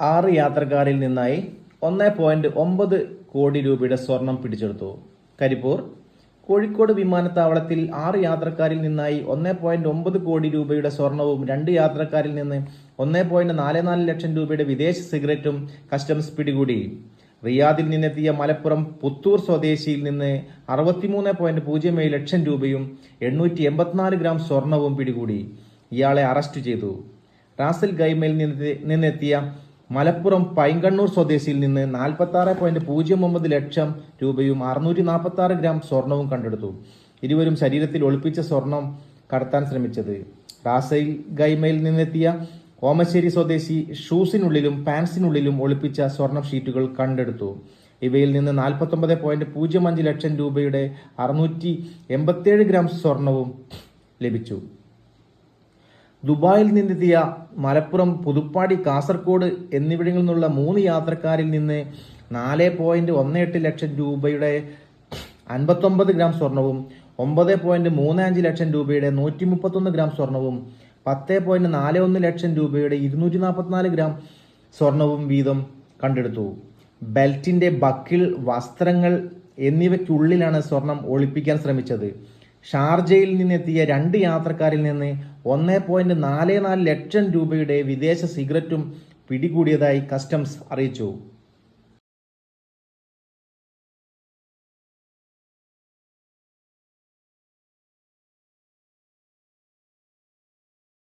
ആറ് യാത്രക്കാരിൽ നിന്നായി ഒന്ന് പോയിന്റ് ഒമ്പത് കോടി രൂപയുടെ സ്വർണം പിടിച്ചെടുത്തു. കരിപ്പൂർ കോഴിക്കോട് വിമാനത്താവളത്തിൽ ആറ് യാത്രക്കാരിൽ നിന്നായി ഒന്ന് പോയിന്റ് ഒമ്പത് കോടി രൂപയുടെ സ്വർണവും രണ്ട് യാത്രക്കാരിൽ നിന്ന് ഒന്ന് പോയിന്റ് നാല് നാല് ലക്ഷം രൂപയുടെ വിദേശ സിഗരറ്റും കസ്റ്റംസ് പിടികൂടി. റിയാദിൽ നിന്നെത്തിയ മലപ്പുറം പുത്തൂർ സ്വദേശിയിൽ നിന്ന് അറുപത്തിമൂന്ന് പോയിന്റ് പൂജ്യം ഏഴ് ലക്ഷം രൂപയും എണ്ണൂറ്റി എൺപത്തിനാല് ഗ്രാം സ്വർണവും പിടികൂടി. ഇയാളെ അറസ്റ്റ് ചെയ്തു. റാസൽ ഗൈമയിൽ നിന്ന് നിന്നെത്തിയ മലപ്പുറം പൈങ്കണ്ണൂർ സ്വദേശിയിൽ നിന്ന് നാൽപ്പത്തി ആറ് പോയിന്റ് പൂജ്യം ഒമ്പത് ലക്ഷം രൂപയും അറുന്നൂറ്റി നാൽപ്പത്തി ആറ് ഗ്രാം സ്വർണവും കണ്ടെടുത്തു. ഇരുവരും ശരീരത്തിൽ ഒളിപ്പിച്ച സ്വർണം കടത്താൻ ശ്രമിച്ചത്. റാസയിൽ ഗൈമയിൽ നിന്നെത്തിയ ഓമശ്ശേരി സ്വദേശി ഷൂസിനുള്ളിലും പാൻസിനുള്ളിലും ഒളിപ്പിച്ച സ്വർണം ഷീറ്റുകൾ കണ്ടെടുത്തു. ഇവയിൽ നിന്ന് നാൽപ്പത്തൊമ്പത് പോയിന്റ് പൂജ്യം അഞ്ച് ലക്ഷം രൂപയുടെ അറുന്നൂറ്റി എൺപത്തിയേഴ് ഗ്രാം സ്വർണവും ലഭിച്ചു. ദുബായിൽ നിന്നെത്തിയ മലപ്പുറം പുതുപ്പാടി കാസർഗോഡ് എന്നിവിടങ്ങളിൽ നിന്നുള്ള മൂന്ന് യാത്രക്കാരിൽ നിന്ന് നാല് പോയിന്റ് ഒന്ന് എട്ട് ലക്ഷം രൂപയുടെ അൻപത്തൊമ്പത് ഗ്രാം സ്വർണവും ഒമ്പത് പോയിന്റ് മൂന്ന് അഞ്ച് ലക്ഷം രൂപയുടെ നൂറ്റി മുപ്പത്തൊന്ന് ഗ്രാം സ്വർണവും പത്ത് പോയിന്റ് നാല് ഒന്ന് ലക്ഷം രൂപയുടെ ഇരുന്നൂറ്റി നാൽപ്പത്തിനാല് ഗ്രാം സ്വർണവും വീതം കണ്ടെടുത്തു. ബെൽറ്റിന്റെ ബക്കിൾ വസ്ത്രങ്ങൾ എന്നിവയ്ക്കുള്ളിലാണ് സ്വർണം ഒളിപ്പിക്കാൻ ശ്രമിച്ചത്. ഷാർജയിൽ നിന്നെത്തിയ രണ്ട് യാത്രക്കാരിൽ നിന്ന് ഒന്ന് പോയിന്റ് നാല് നാല് ലക്ഷം രൂപയുടെ വിദേശ സിഗരറ്റും പിടികൂടിയതായി കസ്റ്റംസ് അറിയിച്ചു.